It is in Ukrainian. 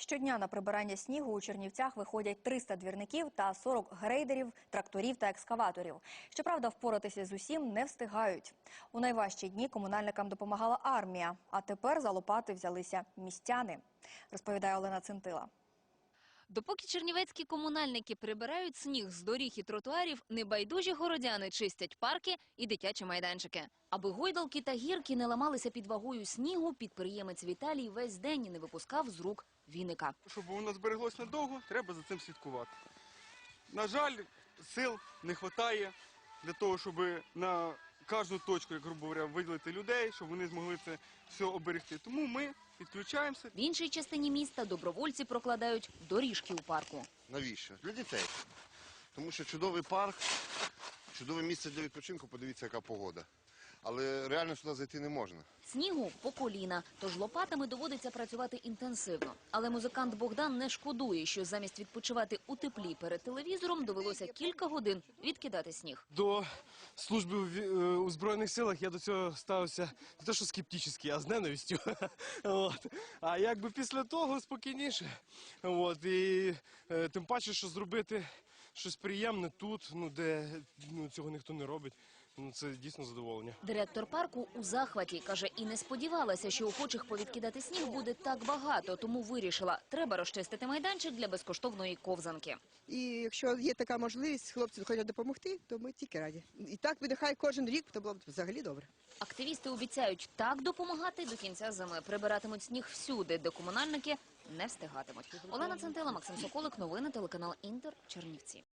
Щодня на прибирання снігу у Чернівцях виходять 300 двірників та 40 грейдерів, тракторів та екскаваторів. Щоправда, впоратися з усім не встигають. У найважчі дні комунальникам допомагала армія, а тепер за лопати взялися містяни, розповідає Олена Центила. Допоки чернівецькі комунальники прибирають сніг з доріг і тротуарів, небайдужі городяни чистять парки і дитячі майданчики. Аби гойдалки та гірки не ламалися під вагою снігу, підприємець Віталій весь день не випускав з рук віника. Щоб воно збереглось надовго, треба за цим слідкувати. На жаль, сил не вистачає для того, щоб на кожну точку, як грубо говоря, виділити людей, щоб вони змогли це все оберегти. Тому ми підключаємося. В іншій частині міста добровольці прокладають доріжки у парку. Навіщо? Для дітей. Тому що чудовий парк, чудове місце для відпочинку, подивіться, яка погода. Але реально сюди зайти не можна. Снігу по коліна, тож лопатами доводиться працювати інтенсивно. Але музикант Богдан не шкодує, що замість відпочивати у теплі перед телевізором довелося кілька годин відкидати сніг. До служби у е, у Збройних силах я до цього ставився не те, що скептично, а з ненавистю. От. А якби після того спокійніше. От. І е, тим паче, що зробити щось приємне тут, ну, де ну, цього ніхто не робить, ну, це дійсно задоволення. Директор парку у захваті каже, і не сподівалася, що охочих повідкидати сніг буде так багато, тому вирішила, треба розчистити майданчик для безкоштовної ковзанки. І якщо є така можливість, хлопці хочуть допомогти, то ми тільки раді. І так буде хай кожен рік, то було б взагалі добре. Активісти обіцяють так допомагати до кінця зими. Прибиратимуть сніг всюди, де комунальники не встигатимуть. Олена Центила, Максим Соколик, новини телеканал Інтер, Чернівці.